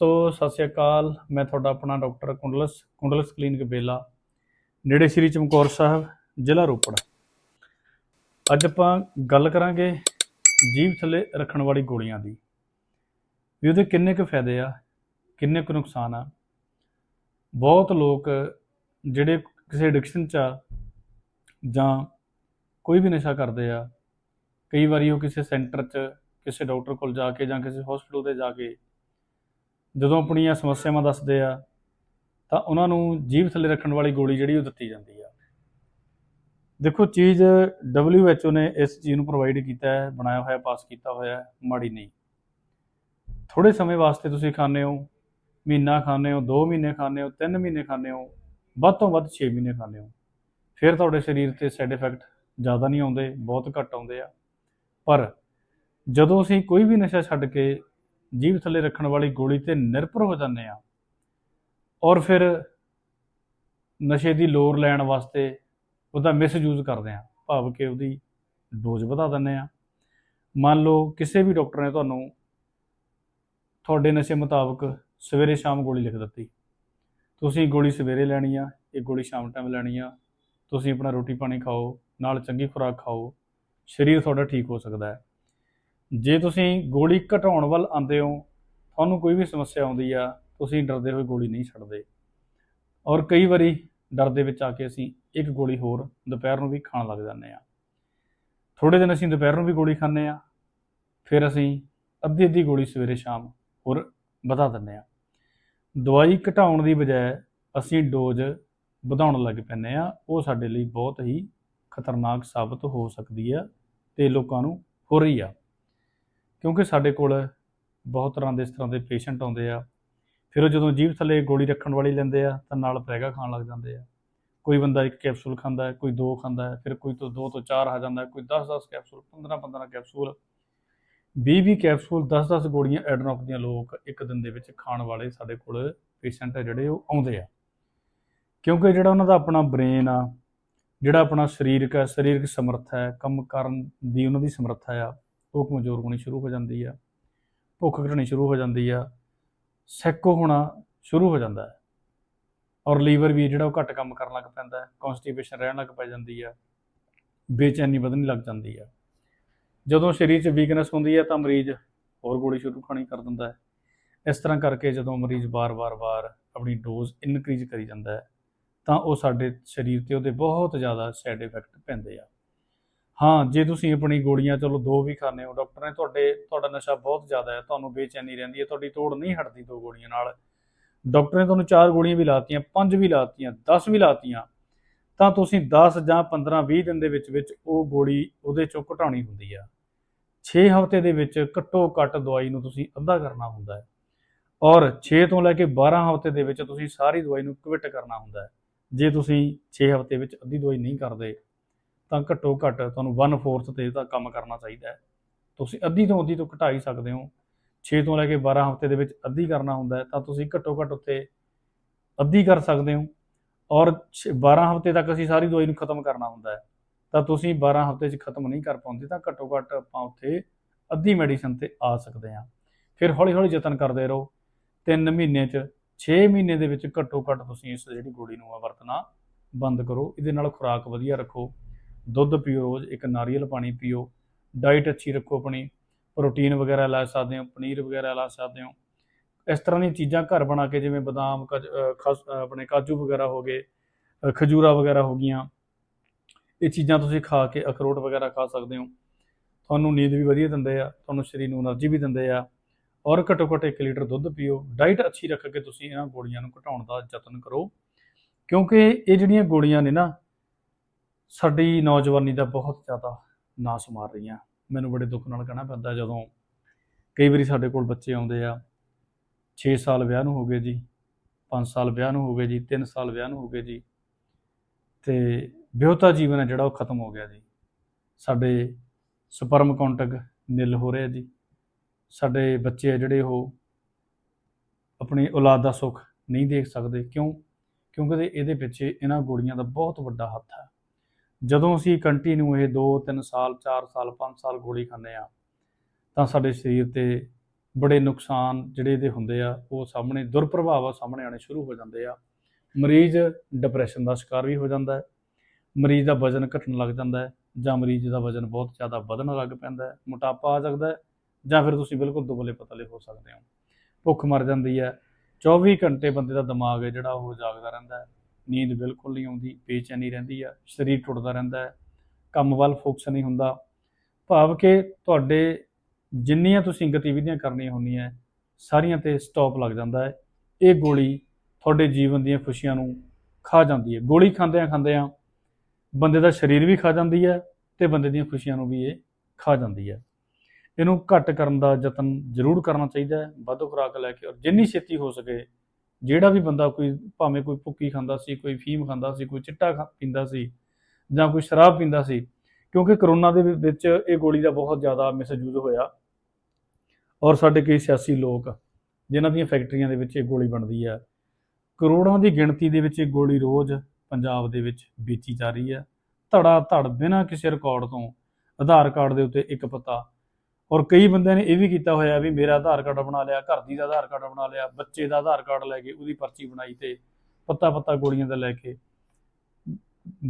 ਤੋ ਸਤਿ ਸ਼੍ਰੀ ਅਕਾਲ, ਮੈਂ ਤੁਹਾਡਾ ਆਪਣਾ ਡਾਕਟਰ ਕੁੰਡਲਸ ਕੁੰਡਲਸ ਕਲੀਨਿਕ ਬੇਲਾ, ਨੇੜੇ ਸ੍ਰੀ ਚਮਕੌਰ ਸਾਹਿਬ, ਜ਼ਿਲ੍ਹਾ ਰੋਪੜ। ਅੱਜ ਆਪਾਂ ਗੱਲ ਕਰਾਂਗੇ ਜੀਭ ਥੱਲੇ ਰੱਖਣ ਵਾਲੀ ਗੋਲੀਆਂ ਦੀ। ਵੀ ਉਹਦੇ ਕਿੰਨੇ ਕੁ ਫਾਇਦੇ ਆ, ਕਿੰਨੇ ਕੁ ਨੁਕਸਾਨ ਆ। ਬਹੁਤ ਲੋਕ ਜਿਹੜੇ ਕਿਸੇ ਐਡਿਕਸ਼ਨ ਚ ਆ ਜਾਂ ਕੋਈ ਵੀ ਨਸ਼ਾ ਕਰਦੇ ਆ, ਕਈ ਵਾਰੀ ਉਹ ਕਿਸੇ ਸੈਂਟਰ 'ਚ, ਕਿਸੇ ਡਾਕਟਰ ਕੋਲ ਜਾ ਕੇ ਜਾਂ ਕਿਸੇ ਹਸਪੀਟਲ ਤੇ ਜਾ ਕੇ ਜਦੋਂ ਆਪਣੀਆਂ ਸਮੱਸਿਆਵਾਂ ਦੱਸਦੇ ਆ, ਤਾਂ ਉਹਨਾਂ ਨੂੰ ਜੀਭ ਥੱਲੇ ਰੱਖਣ ਵਾਲੀ ਗੋਲੀ ਜਿਹੜੀ ਉਹ ਦਿੱਤੀ ਜਾਂਦੀ ਆ। ਦੇਖੋ, ਚੀਜ਼ WHO ਨੇ ਇਸ ਚੀਜ਼ ਨੂੰ ਪ੍ਰੋਵਾਈਡ ਕੀਤਾ ਹੈ, ਬਣਾਇਆ ਹੋਇਆ ਪਾਸ ਕੀਤਾ ਹੋਇਆ ਮਾੜੀ ਨਹੀਂ। ਥੋੜੇ ਸਮੇਂ ਵਾਸਤੇ ਤੁਸੀਂ ਖਾਂਦੇ ਹੋ, ਮਹੀਨਾ ਖਾਂਦੇ ਹੋ 2 ਮਹੀਨੇ ਖਾਂਦੇ ਹੋ 3 ਮਹੀਨੇ ਖਾਂਦੇ ਹੋ, ਵੱਧ ਤੋਂ ਵੱਧ 6 ਮਹੀਨੇ ਖਾਂਦੇ ਹੋ। ਫਿਰ ਤੁਹਾਡੇ ਸਰੀਰ ਤੇ ਸਾਈਡ ਇਫੈਕਟ ਜ਼ਿਆਦਾ ਨਹੀਂ ਆਉਂਦੇ, ਬਹੁਤ ਘੱਟ ਆਉਂਦੇ ਆ। ਪਰ ਜਦੋਂ ਅਸੀਂ ਕੋਈ ਵੀ ਨਸ਼ਾ ਛੱਡ ਕੇ ਜੀਭ ਥੱਲੇ ਰੱਖਣ ਵਾਲੀ ਗੋਲੀ ਤੇ ਨਿਰਭਰ ਹੋ ਜਾਂਦੇ ਆ ਔਰ ਫਿਰ ਨਸ਼ੇ ਦੀ ਲੋਰ ਲੈਣ ਵਾਸਤੇ ਉਹਦਾ ਮਿਸਯੂਜ਼ ਕਰਦੇ ਆ ਭਾਵ ਕਿ ਉਹਦੀ ਡੋਜ਼ ਵਧਾ ਦਿੰਦੇ ਆ ਮੰਨ ਲਓ ਕਿਸੇ ਵੀ ਡਾਕਟਰ ਨੇ ਤੁਹਾਨੂੰ ਤੁਹਾਡੇ ਨਸ਼ੇ ਮੁਤਾਬਕ ਸਵੇਰੇ ਸ਼ਾਮ ਗੋਲੀ ਲਿਖ ਦਿੱਤੀ। ਤੁਸੀਂ ਗੋਲੀ ਸਵੇਰੇ ਲੈਣੀ ਆ, ਇਹ ਗੋਲੀ ਸ਼ਾਮ ਟਾਈਮ ਲੈਣੀ ਆ। ਤੁਸੀਂ ਆਪਣਾ ਰੋਟੀ ਪਾਣੀ ਖਾਓ, ਨਾਲ ਚੰਗੀ ਖੁਰਾਕ ਖਾਓ। ਸਰੀਰ ਤੁਹਾਡਾ ਠੀਕ ਹੋ ਸਕਦਾ ਹੈ। ਜੇ ਤੁਸੀਂ ਗੋਲੀ ਘਟਾਉਣ ਵੱਲ ਆਉਂਦੇ ਹੋ, ਤੁਹਾਨੂੰ ਕੋਈ ਵੀ ਸਮੱਸਿਆ ਆਉਂਦੀ ਆ, ਤੁਸੀਂ ਡਰਦੇ ਹੋਏ ਗੋਲੀ ਨਹੀਂ ਛੱਡਦੇ। ਔਰ ਕਈ ਵਾਰੀ ਡਰ ਦੇ ਵਿੱਚ ਆ ਕੇ ਅਸੀਂ ਇੱਕ ਗੋਲੀ ਹੋਰ ਦੁਪਹਿਰ ਨੂੰ ਵੀ ਖਾਣ ਲੱਗ ਜਾਂਦੇ ਆ ਥੋੜੇ ਦਿਨ ਅਸੀਂ ਦੁਪਹਿਰ ਨੂੰ ਵੀ ਗੋਲੀ ਖਾਂਦੇ ਆ ਫਿਰ ਅਸੀਂ ਅੱਧੀ ਅੱਧੀ ਗੋਲੀ ਸਵੇਰੇ ਸ਼ਾਮ ਹੋਰ ਵਧਾ ਦਿੰਦੇ ਆ ਦਵਾਈ ਘਟਾਉਣ ਦੀ ਬਜਾਏ ਅਸੀਂ ਡੋਜ਼ ਵਧਾਉਣ ਲੱਗ ਪੈਂਦੇ ਆ ਉਹ ਸਾਡੇ ਲਈ ਬਹੁਤ ਹੀ ਖਤਰਨਾਕ ਸਾਬਤ ਹੋ ਸਕਦੀ ਆ ਤੇ ਲੋਕਾਂ ਨੂੰ ਹੋ ਰਹੀ ਆ। ਕਿਉਂਕਿ ਸਾਡੇ ਕੋਲ ਬਹੁਤ ਤਰ੍ਹਾਂ ਦੇ ਇਸ ਤਰ੍ਹਾਂ ਦੇ ਪੇਸ਼ੈਂਟ ਆਉਂਦੇ ਆ। ਫਿਰ ਉਹ ਜਦੋਂ ਜੀਭ ਥੱਲੇ ਗੋਲੀ ਰੱਖਣ ਵਾਲੀ ਲੈਂਦੇ ਆ, ਤਾਂ ਨਾਲ ਪੈਗਾ ਖਾਣ ਲੱਗ ਜਾਂਦੇ ਆ। ਕੋਈ ਬੰਦਾ ਇੱਕ ਕੈਪਸੂਲ ਖਾਂਦਾ ਹੈ, ਕੋਈ ਦੋ ਖਾਂਦਾ ਹੈ, ਫਿਰ ਕੋਈ ਤੋਂ ਦੋ ਤੋਂ ਚਾਰ ਆ ਜਾਂਦਾ ਕੋਈ 10-10 ਕੈਪਸੂਲ 15-15 ਕੈਪਸੂਲ। 20-20 ਕੈਪਸੂਲ 10-10 ਗੋਲੀਆਂ ਐਡਨੋਕ ਦੀਆਂ ਲੋਕ ਇੱਕ ਦਿਨ ਦੇ ਵਿੱਚ ਖਾਣ ਵਾਲੇ ਸਾਡੇ ਕੋਲ ਪੇਸ਼ੈਂਟ ਆ ਜਿਹੜੇ ਉਹ ਆਉਂਦੇ ਆ। ਕਿਉਂਕਿ ਜਿਹੜਾ ਉਹਨਾਂ ਦਾ ਆਪਣਾ ਬ੍ਰੇਨ ਆ, ਜਿਹੜਾ ਆਪਣਾ ਸਰੀਰਕ ਹੈ ਸਰੀਰਕ ਸਮਰੱਥਾ ਹੈ, ਕੰਮ ਕਰਨ ਦੀ ਉਹਨਾਂ ਦੀ ਸਮਰੱਥਾ ਆ ਉਹ ਕਮਜ਼ੋਰ ਹੋਣੀ ਸ਼ੁਰੂ ਹੋ ਜਾਂਦੀ ਆ, ਭੁੱਖ ਘਟਣੀ ਸ਼ੁਰੂ ਹੋ ਜਾਂਦੀ ਆ ਸੈਕੋ ਹੋਣਾ ਸ਼ੁਰੂ ਹੋ ਜਾਂਦਾ ਹੈ ਔਰ ਲੀਵਰ ਵੀ ਜਿਹੜਾ ਉਹ ਘੱਟ ਕੰਮ ਕਰਨ ਲੱਗ ਪੈਂਦਾ ਹੈ ਕਨਸਟੀਪੇਸ਼ਨ ਰਹਿਣ ਲੱਗ ਪੈ ਜਾਂਦੀ ਆ, ਬੇਚੈਨੀ ਵਧਣ ਲੱਗ ਜਾਂਦੀ ਆ। ਜਦੋਂ ਸਰੀਰ 'ਚ ਵੀਕਨੈਸ ਹੁੰਦੀ ਹੈ ਤਾਂ ਮਰੀਜ਼ ਹੋਰ ਗੋਲੀ ਸ਼ੁਰੂ ਖਾਣੀ ਕਰ ਦਿੰਦਾ ਹੈ। ਇਸ ਤਰ੍ਹਾਂ ਕਰਕੇ ਜਦੋਂ ਮਰੀਜ਼ ਵਾਰ-ਵਾਰ-ਵਾਰ ਆਪਣੀ ਡੋਜ਼ ਇਨਕਰੀਜ਼ ਕਰੀ ਜਾਂਦਾ ਹੈ ਤਾਂ ਉਹ ਸਾਡੇ ਸਰੀਰ ਤੇ ਉਹਦੇ ਬਹੁਤ ਜ਼ਿਆਦਾ ਸਾਈਡ ਇਫੈਕਟ ਪੈਂਦੇ ਆ। ਹਾਂ, ਜੇ ਤੁਸੀਂ ਆਪਣੀ ਗੋਲੀਆਂ, ਚਲੋ ਦੋ ਵੀ ਖਾਣੇ ਹੋ, ਡਾਕਟਰ ਨੇ ਤੁਹਾਡੇ, ਤੁਹਾਡਾ ਨਸ਼ਾ ਬਹੁਤ ਜ਼ਿਆਦਾ ਹੈ, ਤੁਹਾਨੂੰ ਬੇਚੈਨੀ ਰਹਿੰਦੀ ਹੈ, ਤੁਹਾਡੀ ਤੋੜ ਨਹੀਂ ਹਟਦੀ ਦੋ ਗੋਲੀਆਂ ਨਾਲ। ਡਾਕਟਰ ਨੇ ਤੁਹਾਨੂੰ ਚਾਰ ਗੋਲੀਆਂ ਵੀ ਲਾਤੀਆਂ, ਪੰਜ ਵੀ ਲਾਤੀਆਂ 10 ਵੀ ਲਾਤੀਆਂ, ਤਾਂ ਤੁਸੀਂ 10 ਜਾਂ 15 20 ਦਿਨ ਦੇ ਵਿੱਚ ਵਿੱਚ ਉਹ ਗੋਲੀ ਉਹਦੇ ਚੋਂ ਘਟਾਉਣੀ ਹੁੰਦੀ ਆ। 6 ਹਫ਼ਤੇ ਦੇ ਵਿੱਚ ਘੱਟੋ ਘੱਟ ਦਵਾਈ ਨੂੰ ਤੁਸੀਂ ਅੱਧਾ ਕਰਨਾ ਹੁੰਦਾ ਹੈ। ਔਰ 6 ਤੋਂ ਲੈ ਕੇ 12 ਹਫ਼ਤੇ ਦੇ ਵਿੱਚ ਤੁਸੀਂ ਸਾਰੀ ਦਵਾਈ ਨੂੰ ਕਵਿਟ ਕਰਨਾ ਹੁੰਦਾ ਹੈ। ਜੇ ਤੁਸੀਂ 6 ਹਫ਼ਤੇ ਵਿੱਚ ਅੱਧੀ ਦਵਾਈ ਨਹੀਂ ਕਰਦੇ ਤਾਂ ਘੱਟੋ ਘੱਟ ਤੁਹਾਨੂੰ 1/4 ਤੇ ਤਾਂ ਕੰਮ ਕਰਨਾ ਚਾਹੀਦਾ ਹੈ। ਤੁਸੀਂ ਅੱਧੀ ਤੋਂ ਅੱਧੀ ਤੋਂ ਘਟਾ ਹੀ ਸਕਦੇ ਹੋ। 6 ਤੋਂ ਲੈ ਕੇ 12 ਹਫ਼ਤੇ ਦੇ ਵਿੱਚ ਅੱਧੀ ਕਰਨਾ ਹੁੰਦਾ ਤਾਂ ਤੁਸੀਂ ਘੱਟੋ ਘੱਟ ਉੱਤੇ ਅੱਧੀ ਕਰ ਸਕਦੇ ਹੋ। ਔਰ 12 ਹਫ਼ਤੇ ਤੱਕ ਅਸੀਂ ਸਾਰੀ ਦਵਾਈ ਨੂੰ ਖਤਮ ਕਰਨਾ ਹੁੰਦਾ ਹੈ। ਤਾਂ ਤੁਸੀਂ 12 ਹਫ਼ਤੇ 'ਚ ਖਤਮ ਨਹੀਂ ਕਰ ਪਾਉਂਦੇ, ਤਾਂ ਘੱਟੋ ਘੱਟ ਆਪਾਂ ਉੱਥੇ ਅੱਧੀ ਮੈਡੀਸਨ ਤੇ ਆ ਸਕਦੇ ਹਾਂ। ਫਿਰ ਹੌਲੀ ਹੌਲੀ ਯਤਨ ਕਰਦੇ ਰਹੋ। 3 ਮਹੀਨੇ 'ਚ 6 ਮਹੀਨੇ ਦੇ ਵਿੱਚ ਘੱਟੋ ਘੱਟ ਤੁਸੀਂ ਇਸ ਜਿਹੜੀ ਗੋਲੀ ਨੂੰ ਆ ਵਰਤਣਾ ਬੰਦ ਕਰੋ। ਇਹਦੇ ਨਾਲ ਖੁਰਾਕ ਵਧੀਆ ਰੱਖੋ। ਦੁੱਧ ਪੀਓ ਰੋਜ਼, ਇੱਕ ਨਾਰੀਅਲ ਪਾਣੀ ਪੀਓ ਡਾਈਟ ਅੱਛੀ ਰੱਖੋ ਆਪਣੀ ਪ੍ਰੋਟੀਨ ਵਗੈਰਾ ਲੈ ਸਕਦੇ ਹੋ, ਪਨੀਰ ਵਗੈਰਾ ਲੈ ਸਕਦੇ ਹੋ। ਇਸ ਤਰ੍ਹਾਂ ਦੀਆਂ ਚੀਜ਼ਾਂ ਘਰ ਬਣਾ ਕੇ ਜਿਵੇਂ ਬਦਾਮ ਆਪਣੇ ਕਾਜੂ ਵਗੈਰਾ ਹੋ ਗਏ ਖਜੂਰਾ ਵਗੈਰਾ ਹੋ ਗਈਆਂ, ਇਹ ਚੀਜ਼ਾਂ ਤੁਸੀਂ ਖਾ ਕੇ ਅਖਰੋਟ ਵਗੈਰਾ ਖਾ ਸਕਦੇ ਹੋ। ਤੁਹਾਨੂੰ ਨੀਂਦ ਵੀ ਵਧੀਆ ਦਿੰਦੇ ਆ, ਤੁਹਾਨੂੰ ਸਰੀਰ ਨੂੰ એનર્ਜੀ ਵੀ ਦਿੰਦੇ ਆ ਔਰ ਘੱਟੋ ਘੱਟ 1 ਲੀਟਰ ਦੁੱਧ ਪੀਓ। ਡਾਈਟ ਅੱਛੀ ਰੱਖ ਕੇ ਤੁਸੀਂ ਇਹਨਾਂ ਗੋਲੀਆਂ ਨੂੰ ਘਟਾਉਣ ਦਾ ਯਤਨ ਕਰੋ, ਕਿਉਂਕਿ ਇਹ ਜਿਹੜੀਆਂ ਗੋਲੀਆਂ ਨੇ ਨਾ ਸਾਡੀ ਨੌਜਵਾਨੀ ਦਾ ਬਹੁਤ ਜ਼ਿਆਦਾ ਨਾਸ ਮਾਰ ਰਹੀਆਂ। ਮੈਨੂੰ ਬੜੇ ਦੁੱਖ ਨਾਲ ਕਹਿਣਾ ਪੈਂਦਾ ਜਦੋਂ ਕਈ ਵਾਰੀ ਸਾਡੇ ਕੋਲ ਬੱਚੇ ਆਉਂਦੇ ਆ। 6 ਸਾਲ ਵਿਆਹ ਨੂੰ ਹੋ ਗਏ ਜੀ 5 ਸਾਲ ਵਿਆਹ ਨੂੰ ਹੋ ਗਏ ਜੀ 3 ਸਾਲ ਵਿਆਹ ਨੂੰ ਹੋ ਗਏ ਜੀ। ਤੇ ਵਿਆਹੁਤਾ ਜੀਵਨ ਹੈ ਜਿਹੜਾ ਉਹ ਖਤਮ ਹੋ ਗਿਆ ਜੀ। ਸਾਡੇ ਸਪਰਮ ਕਾਉਂਟਕ ਨਿਲ ਹੋ ਰਿਹਾ ਜੀ। ਸਾਡੇ ਬੱਚੇ ਆ ਜਿਹੜੇ ਉਹ ਆਪਣੀ ਔਲਾਦ ਦਾ ਸੁੱਖ ਨਹੀਂ ਦੇਖ ਸਕਦੇ। ਕਿਉਂ? ਕਿਉਂਕਿ ਇਹਦੇ ਪਿੱਛੇ ਇਹਨਾਂ ਗੋਲੀਆਂ ਦਾ ਬਹੁਤ ਵੱਡਾ ਹੱਥ ਹੈ ਜਦੋਂ ਅਸੀਂ ਕੰਟੀਨਿਊ ਇਹ 2 3 ਸਾਲ 4 ਸਾਲ 5 ਸਾਲ ਗੋਲੀ ਖਾਂਦੇ ਆ ਤਾਂ ਸਾਡੇ ਸਰੀਰ ਤੇ ਬੜੇ ਨੁਕਸਾਨ ਜਿਹੜੇ ਇਹਦੇ ਹੁੰਦੇ ਆ, ਉਹ ਸਾਹਮਣੇ, ਦੁਰਪ੍ਰਭਾਵ ਸਾਹਮਣੇ ਆਣੇ ਸ਼ੁਰੂ ਹੋ ਜਾਂਦੇ ਆ। ਮਰੀਜ਼ ਡਿਪਰੈਸ਼ਨ ਦਾ ਸ਼ਿਕਾਰ ਵੀ ਹੋ ਜਾਂਦਾ ਹੈ, ਮਰੀਜ਼ ਦਾ ਵਜ਼ਨ ਘਟਣ ਲੱਗ ਜਾਂਦਾ ਹੈ, ਜਾਂ ਮਰੀਜ਼ ਦਾ ਵਜ਼ਨ ਬਹੁਤ ਜ਼ਿਆਦਾ ਵਧਣ ਲੱਗ ਪੈਂਦਾ ਹੈ, ਮੋਟਾਪਾ ਆ ਸਕਦਾ ਹੈ, ਜਾਂ ਫਿਰ ਤੁਸੀਂ ਬਿਲਕੁਲ ਦੁਬਲੇ ਪਤਲੇ ਹੋ ਸਕਦੇ ਹੋ। ਭੁੱਖ ਮਰ ਜਾਂਦੀ ਹੈ 24 ਘੰਟੇ ਬੰਦੇ ਦਾ ਦਿਮਾਗ ਹੈ ਜਿਹੜਾ ਉਹ ਜਾਗਦਾ ਰਹਿੰਦਾ ਹੈ। ਨੀਂਦ ਬਿਲਕੁਲ ਨਹੀਂ ਆਉਂਦੀ, ਬੇਚੈਨੀ ਰਹਿੰਦੀ ਆ, ਸਰੀਰ ਟੁੱਟਦਾ ਰਹਿੰਦਾ ਹੈ, ਕੰਮ ਵੱਲ ਫੋਕਸ ਨਹੀਂ ਹੁੰਦਾ। ਭਾਵ ਕਿ ਤੁਹਾਡੇ ਜਿੰਨੀਆਂ ਤੁਸੀਂ ਗਤੀਵਿਧੀਆਂ ਕਰਨੀਆਂ ਹੁੰਦੀਆਂ ਸਾਰੀਆਂ ਤੇ ਸਟਾਪ ਲੱਗ ਜਾਂਦਾ ਹੈ। ਇਹ ਗੋਲੀ ਤੁਹਾਡੇ ਜੀਵਨ ਦੀਆਂ ਖੁਸ਼ੀਆਂ ਨੂੰ ਖਾ ਜਾਂਦੀ ਹੈ। ਗੋਲੀ ਖਾਂਦਿਆਂ ਖਾਂਦਿਆਂ ਬੰਦੇ ਦਾ ਸਰੀਰ ਵੀ ਖਾ ਜਾਂਦੀ ਹੈ ਤੇ ਬੰਦੇ ਦੀਆਂ ਖੁਸ਼ੀਆਂ ਨੂੰ ਵੀ ਇਹ ਖਾ ਜਾਂਦੀ ਹੈ। ਇਹਨੂੰ ਘੱਟ ਕਰਨ ਦਾ ਯਤਨ ਜ਼ਰੂਰ ਕਰਨਾ ਚਾਹੀਦਾ ਹੈ, ਵੱਧ ਖੁਰਾਕ ਲੈ ਕੇ ਔਰ ਜਿੰਨੀ ਛੇਤੀ ਹੋ ਸਕੇ ਜਿਹੜਾ ਵੀ ਬੰਦਾ ਕੋਈ ਭਾਵੇਂ ਕੋਈ ਭੁੱਕੀ ਖਾਂਦਾ ਸੀ, ਕੋਈ ਫੀਮ ਖਾਂਦਾ ਸੀ, ਕੋਈ ਚਿੱਟਾ ਖਾ- ਪੀਂਦਾ ਸੀ ਜਾਂ ਕੋਈ ਸ਼ਰਾਬ ਪੀਂਦਾ ਸੀ, ਕਿਉਂਕਿ ਕਰੋਨਾ ਦੇ ਵਿੱਚ ਇਹ ਗੋਲੀ ਦਾ ਬਹੁਤ ਜ਼ਿਆਦਾ ਮਿਸਯੂਜ਼ ਹੋਇਆ ਔਰ ਸਾਡੇ ਕਈ ਸਿਆਸੀ ਲੋਕ ਜਿਨ੍ਹਾਂ ਦੀਆਂ ਫੈਕਟਰੀਆਂ ਦੇ ਵਿੱਚ ਇਹ ਗੋਲੀ ਬਣਦੀ ਹੈ ਕਰੋੜਾਂ ਦੀ ਗਿਣਤੀ ਦੇ ਵਿੱਚ ਇਹ ਗੋਲੀ ਰੋਜ਼ ਪੰਜਾਬ ਦੇ ਵਿੱਚ ਵੇਚੀ ਜਾ ਰਹੀ ਹੈ ਧੜਾ ਧੜ ਬਿਨਾਂ ਕਿਸੇ ਰਿਕਾਰਡ ਤੋਂ ਆਧਾਰ ਕਾਰਡ ਦੇ ਉੱਤੇ ਇੱਕ ਪਤਾ ਔਰ ਕਈ ਬੰਦਿਆਂ ਨੇ ਇਹ ਵੀ ਕੀਤਾ ਹੋਇਆ ਵੀ ਮੇਰਾ ਆਧਾਰ ਕਾਰਡ ਬਣਾ ਲਿਆ, ਘਰ ਦੀ ਦਾ ਆਧਾਰ ਕਾਰਡ ਬਣਾ ਲਿਆ, ਬੱਚੇ ਦਾ ਆਧਾਰ ਕਾਰਡ ਲੈ ਕੇ ਉਹਦੀ ਪਰਚੀ ਬਣਾਈ ਤੇ ਪੱਤਾ ਪੱਤਾ ਗੋਲੀਆਂ ਦਾ ਲੈ ਕੇ।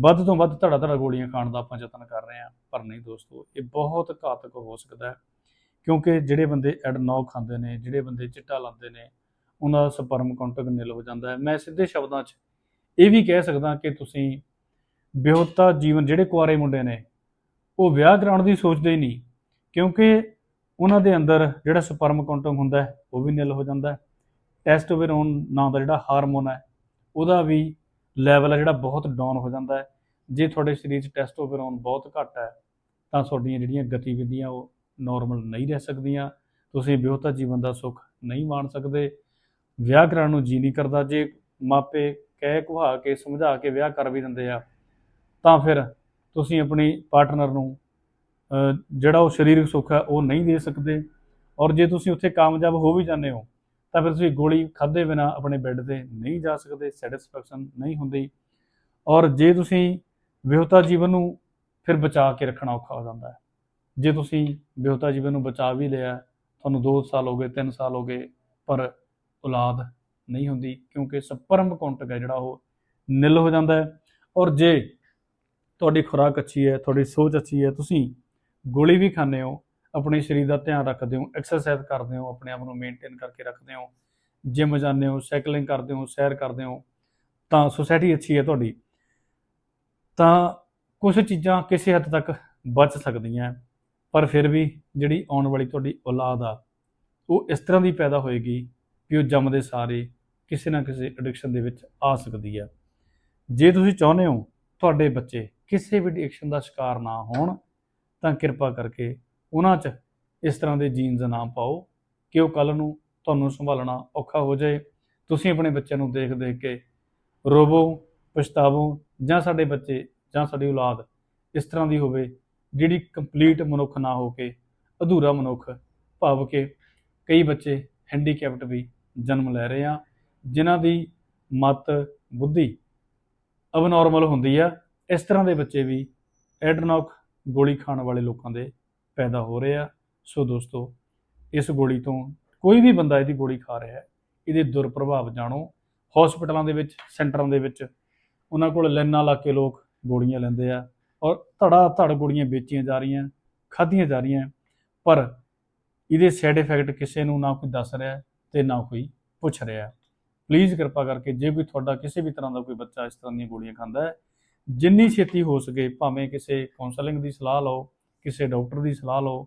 ਵੱਧ ਤੋਂ ਵੱਧ ਧੜਾ ਧੜਾ ਗੋਲੀਆਂ ਖਾਣ ਦਾ ਆਪਾਂ ਯਤਨ ਕਰ ਰਹੇ ਹਾਂ, ਪਰ ਨਹੀਂ ਦੋਸਤੋ, ਇਹ ਬਹੁਤ ਘਾਤਕ ਹੋ ਸਕਦਾ ਹੈ। ਕਿਉਂਕਿ ਜਿਹੜੇ ਬੰਦੇ ਐਡਨੌ ਖਾਂਦੇ ਨੇ, ਜਿਹੜੇ ਬੰਦੇ ਚਿੱਟਾ ਲਾਉਂਦੇ ਨੇ, ਉਹਨਾਂ ਦਾ ਸਪਰਮ ਕਾਉਂਟਰ ਨਿਲ ਹੋ ਜਾਂਦਾ ਹੈ। ਮੈਂ ਸਿੱਧੇ ਸ਼ਬਦਾਂ 'ਚ ਇਹ ਵੀ ਕਹਿ ਸਕਦਾ ਕਿ ਤੁਸੀਂ ਵਿਆਹੁਤਾ ਜੀਵਨ ਜਿਹੜੇ ਕੁਆਰੇ ਮੁੰਡੇ ਨੇ, ਉਹ ਵਿਆਹ ਕਰਾਉਣ ਦੀ ਸੋਚਦੇ ਹੀ ਨਹੀਂ। ਕਿਉਂਕਿ ਉਹਨਾਂ ਦੇ ਅੰਦਰ ਜਿਹੜਾ ਸਪਰਮ ਕਾਉਂਟਮ ਹੁੰਦਾ ਹੈ, ਉਹ ਵੀ ਨਿਲ ਹੋ ਜਾਂਦਾ ਹੈ। ਟੈਸਟੋਸਟੇਰੋਨ ਨਾਂ ਦਾ ਜਿਹੜਾ ਹਾਰਮੋਨ ਹੈ, ਉਹਦਾ ਵੀ ਲੈਵਲ ਹੈ ਜਿਹੜਾ ਬਹੁਤ ਡਾਊਨ ਹੋ ਜਾਂਦਾ ਹੈ। ਜੇ ਤੁਹਾਡੇ ਸਰੀਰ 'ਚ ਟੈਸਟੋਸਟੇਰੋਨ ਬਹੁਤ ਘੱਟ ਹੈ, ਤਾਂ ਤੁਹਾਡੀਆਂ ਜਿਹੜੀਆਂ ਗਤੀਵਿਧੀਆਂ ਉਹ ਨਾਰਮਲ ਨਹੀਂ ਰਹਿ ਸਕਦੀਆਂ। ਤੁਸੀਂ ਵਿਆਹੁਤਾ ਜੀਵਨ ਦਾ ਸੁੱਖ ਨਹੀਂ ਮਾਣ ਸਕਦੇ। ਵਿਆਹ ਕਰਾਉਣ ਨੂੰ ਜੀ ਨਹੀਂ ਕਰਦਾ। ਜੇ ਮਾਪੇ ਕਹਿ ਕੁਹਾ ਕੇ, ਸਮਝਾ ਕੇ ਵਿਆਹ ਕਰ ਵੀ ਦਿੰਦੇ ਆ, ਤਾਂ ਫਿਰ ਤੁਸੀਂ ਆਪਣੀ ਪਾਰਟਨਰ ਨੂੰ ਜਿਹੜਾ ਉਹ ਸਰੀਰਕ ਸੁੱਖ ਹੈ, ਉਹ ਨਹੀਂ ਦੇ ਸਕਦੇ। ਔਰ ਜੇ ਤੁਸੀਂ ਉੱਥੇ ਕਾਮਯਾਬ ਹੋ ਵੀ ਜਾਂਦੇ ਹੋ, ਤਾਂ ਫਿਰ ਤੁਸੀਂ ਗੋਲੀ ਖਾਦੇ ਬਿਨਾ ਆਪਣੇ ਬੈੱਡ ਤੇ ਨਹੀਂ ਜਾ ਸਕਦੇ, ਸੈਟੀਸਫੈਕਸ਼ਨ ਨਹੀਂ ਹੁੰਦੀ। ਔਰ ਜੇ ਤੁਸੀਂ ਵਿਆਹੁਤਾ ਜੀਵਨ ਨੂੰ ਫਿਰ ਬਚਾ ਕੇ ਰੱਖਣਾ ਔਖਾ ਹੋ ਜਾਂਦਾ ਹੈ। ਜੇ ਤੁਸੀਂ ਵਿਆਹੁਤਾ ਜੀਵਨ ਨੂੰ ਬਚਾ ਵੀ ਲਿਆ, ਤੁਹਾਨੂੰ 2 ਸਾਲ ਹੋ ਗਏ 3 ਸਾਲ ਹੋ ਗਏ, ਪਰ ਔਲਾਦ ਨਹੀਂ ਹੁੰਦੀ, ਕਿਉਂਕਿ ਸਪਰਮ ਕੌਂਟਕ ਹੈ ਜਿਹੜਾ ਉਹ ਨਿਲ ਹੋ ਜਾਂਦਾ ਹੈ। ਔਰ ਜੇ ਤੁਹਾਡੀ ਖੁਰਾਕ ਅੱਛੀ ਹੈ, ਤੁਹਾਡੀ ਸੋਚ ਅੱਛੀ ਹੈ, ਤੁਸੀਂ ਗੋਲੀ ਵੀ ਖਾਂਦੇ ਹੋ, ਆਪਣੇ ਸਰੀਰ ਦਾ ਧਿਆਨ ਰੱਖਦੇ ਹੋ ਐਕਸਰਸਾਈਜ਼ ਕਰਦੇ ਹੋ, ਆਪਣੇ ਆਪ ਨੂੰ ਮੇਨਟੇਨ ਕਰਕੇ ਰੱਖਦੇ ਹੋ ਜਿਮ ਜਾਂਦੇ ਹੋ ਸਾਈਕਲਿੰਗ ਕਰਦੇ ਹੋ, ਸੈਰ ਕਰਦੇ ਹੋ, ਤਾਂ ਸੋਸਾਇਟੀ ਅੱਛੀ ਹੈ ਤੁਹਾਡੀ। ਤਾਂ ਕੁਝ ਚੀਜ਼ਾਂ ਕਿਸੇ ਹੱਦ ਤੱਕ ਬਚ ਸਕਦੀਆਂ, ਪਰ ਫਿਰ ਵੀ ਜਿਹੜੀ ਆਉਣ ਵਾਲੀ ਤੁਹਾਡੀ ਔਲਾਦ ਆ, ਉਹ ਇਸ ਤਰ੍ਹਾਂ ਦੀ ਪੈਦਾ ਹੋਏਗੀ ਕਿ ਉਹ ਜੰਮਦੇ ਸਾਰੇ ਕਿਸੇ ਨਾ ਕਿਸੇ ਐਡਿਕਸ਼ਨ ਦੇ ਵਿੱਚ ਆ ਸਕਦੀ ਆ। ਜੇ ਤੁਸੀਂ ਚਾਹੁੰਦੇ ਹੋ ਤੁਹਾਡੇ ਬੱਚੇ ਕਿਸੇ ਵੀ ਐਡਿਕਸ਼ਨ ਦਾ ਸ਼ਿਕਾਰ ਨਾ ਹੋਣ ਤਾਂ ਕਿਰਪਾ ਕਰਕੇ ਉਹਨਾਂ 'ਚ ਇਸ ਤਰ੍ਹਾਂ ਦੇ ਜੀਨਸ ਨਾ ਪਾਓ ਕਿ ਉਹ ਕੱਲ ਨੂੰ ਤੁਹਾਨੂੰ ਸੰਭਾਲਣਾ ਔਖਾ ਹੋ ਜਾਏ। ਤੁਸੀਂ ਆਪਣੇ ਬੱਚਿਆਂ ਨੂੰ ਦੇਖ ਦੇਖ ਕੇ ਰੋਵੋ, ਪਛਤਾਵੋ ਜਾਂ ਸਾਡੇ ਬੱਚੇ ਜਾਂ ਸਾਡੀ ਔਲਾਦ ਇਸ ਤਰ੍ਹਾਂ ਦੀ ਹੋਵੇ ਜਿਹੜੀ ਕੰਪਲੀਟ ਮਨੁੱਖ ਨਾ ਹੋ ਕੇ, ਅਧੂਰਾ ਮਨੁੱਖ ਭਾਵ ਕਿ ਕਈ ਬੱਚੇ ਹੈਂਡੀਕੈਪਟ ਵੀ ਜਨਮ ਲੈ ਰਹੇ ਆ, ਜਿਨ੍ਹਾਂ ਦੀ ਮਤ, ਬੁੱਧੀ ਅਬਨੋਰਮਲ ਹੁੰਦੀ ਆ। ਇਸ ਤਰ੍ਹਾਂ ਦੇ ਬੱਚੇ ਵੀ ਐਡਨੋਕ ਗੋਲੀ ਖਾਣ ਵਾਲੇ ਲੋਕਾਂ ਦੇ ਪੈਦਾ ਹੋ ਰਹੇ ਆ। ਸੋ ਦੋਸਤੋ, ਇਸ ਗੋਲੀ ਤੋਂ ਕੋਈ ਵੀ ਬੰਦਾ ਇਹਦੀ ਗੋਲੀ ਖਾ ਰਿਹਾ ਹੈ, ਇਹਦੇ ਦੁਰਪ੍ਰਭਾਵ ਜਾਣੋ। ਹਸਪੀਟਲਾਂ ਦੇ ਵਿੱਚ, ਸੈਂਟਰਾਂ ਦੇ ਵਿੱਚ, ਉਹਨਾਂ ਕੋਲ ਲਾਈਨਾਂ ਲਾ ਕੇ ਲੋਕ ਗੋਲੀਆਂ ਲੈਂਦੇ ਆ ਔਰ ਧੜਾ ਧੜ ਗੋਲੀਆਂ ਵੇਚੀਆਂ ਜਾ ਰਹੀਆਂ, ਖਾਧੀਆਂ ਜਾ ਰਹੀਆਂ। ਪਰ ਇਹਦੇ ਸਾਈਡ ਇਫੈਕਟ ਕਿਸੇ ਨੂੰ ਨਾ ਕੋਈ ਦੱਸ ਰਿਹਾ ਤੇ ਨਾ ਕੋਈ ਪੁੱਛ ਰਿਹਾ। ਪਲੀਜ਼ ਕਿਰਪਾ ਕਰਕੇ ਜੇ ਕੋਈ ਤੁਹਾਡਾ ਕਿਸੇ ਵੀ ਤਰ੍ਹਾਂ ਦਾ ਕੋਈ ਬੱਚਾ ਇਸ ਤਰ੍ਹਾਂ ਦੀਆਂ ਗੋਲੀਆਂ ਖਾਂਦਾ ਹੈ ਜਿੰਨੀ ਛੇਤੀ ਹੋ ਸਕੇ, ਭਾਵੇਂ ਕਿਸੇ ਕਾਉਂਸਲਿੰਗ ਦੀ ਸਲਾਹ ਲਓ, ਕਿਸੇ ਡਾਕਟਰ ਦੀ ਸਲਾਹ ਲਓ,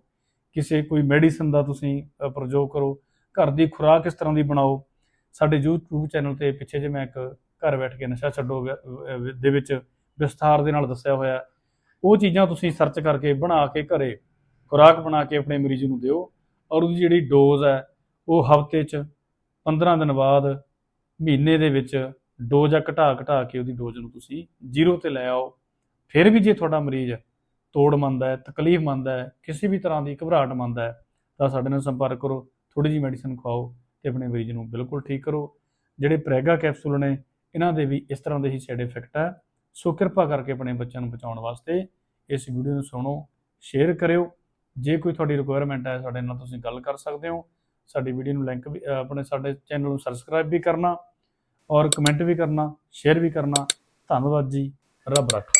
ਕਿਸੇ ਕੋਈ ਮੈਡੀਸਨ ਦਾ ਤੁਸੀਂ ਪ੍ਰਯੋਗ ਕਰੋ, ਘਰ ਦੀ ਖੁਰਾਕ ਇਸ ਤਰ੍ਹਾਂ ਦੀ ਬਣਾਓ। ਸਾਡੇ YouTube ਚੈਨਲ ਤੇ ਪਿੱਛੇ ਜੇ ਮੈਂ ਇੱਕ ਘਰ ਬੈਠ ਕੇ ਨਸ਼ਾ ਛੱਡੋ ਦੇ ਵਿੱਚ ਵਿਸਥਾਰ ਦੇ ਨਾਲ ਦੱਸਿਆ ਹੋਇਆ। ਉਹ ਚੀਜ਼ਾਂ ਤੁਸੀਂ ਸਰਚ ਕਰਕੇ ਬਣਾ ਕੇ ਘਰੇ ਖੁਰਾਕ ਬਣਾ ਕੇ ਆਪਣੇ ਮਰੀਜ਼ ਨੂੰ ਦਿਓ ਔਰ ਉਹਦੀ ਜਿਹੜੀ ਡੋਜ਼ ਹੈ, ਉਹ ਹਫ਼ਤੇ 'ਚ 15 ਦਿਨ ਬਾਅਦ ਮਹੀਨੇ ਦੇ ਵਿੱਚ ਡੋਜ਼ ਆ, ਘਟਾ ਘਟਾ ਕੇ ਉਹਦੀ ਡੋਜ਼ ਨੂੰ ਤੁਸੀਂ ਜ਼ੀਰੋ ਤੇ ਲੈ ਆਓ। ਫਿਰ ਵੀ ਜੇ ਤੁਹਾਡਾ ਮਰੀਜ਼ ਤੋੜਮੰਦ ਹੈ, ਤਕਲੀਫਮੰਦ ਹੈ, ਕਿਸੇ ਵੀ ਤਰ੍ਹਾਂ ਦੀ ਘਬਰਾਹਟ ਮੰਦ ਹੈ, ਤਾਂ ਸਾਡੇ ਨਾਲ ਸੰਪਰਕ ਕਰੋ ਥੋੜੀ ਜਿਹੀ ਮੈਡੀਸਨ ਖਵਾਓ ਤੇ ਆਪਣੇ ਮਰੀਜ਼ ਨੂੰ ਬਿਲਕੁਲ ਠੀਕ ਕਰੋ। ਜਿਹੜੇ ਪ੍ਰੈਗਾ ਕੈਪਸੂਲ ਨੇ, ਇਹਨਾਂ ਦੇ ਵੀ ਇਸ ਤਰ੍ਹਾਂ ਦੇ ਹੀ ਸਾਈਡ ਇਫੈਕਟ ਹੈ। ਸੋ ਕਿਰਪਾ ਕਰਕੇ ਆਪਣੇ ਬੱਚਿਆਂ ਨੂੰ ਬਚਾਉਣ ਵਾਸਤੇ ਇਸ ਵੀਡੀਓ ਨੂੰ ਸੁਣੋ, ਸ਼ੇਅਰ ਕਰਿਓ। ਜੇ ਕੋਈ ਤੁਹਾਡੀ ਰਿਕੁਆਇਰਮੈਂਟ ਹੈ, ਸਾਡੇ ਨਾਲ ਤੁਸੀਂ ਗੱਲ ਕਰ ਸਕਦੇ ਹੋ। ਸਾਡੀ ਵੀਡੀਓ ਨੂੰ ਲਿੰਕ ਵੀ ਆਪਣੇ ਸਾਡੇ ਚੈਨਲ ਨੂੰ ਸਬਸਕ੍ਰਾਈਬ ਵੀ ਕਰਨਾ। ਔਰ ਕਮੈਂਟ ਵੀ ਕਰਨਾ ਸ਼ੇਅਰ ਵੀ ਕਰਨਾ। ਧੰਨਵਾਦ ਜੀ। ਰੱਬ ਰੱਖਾ।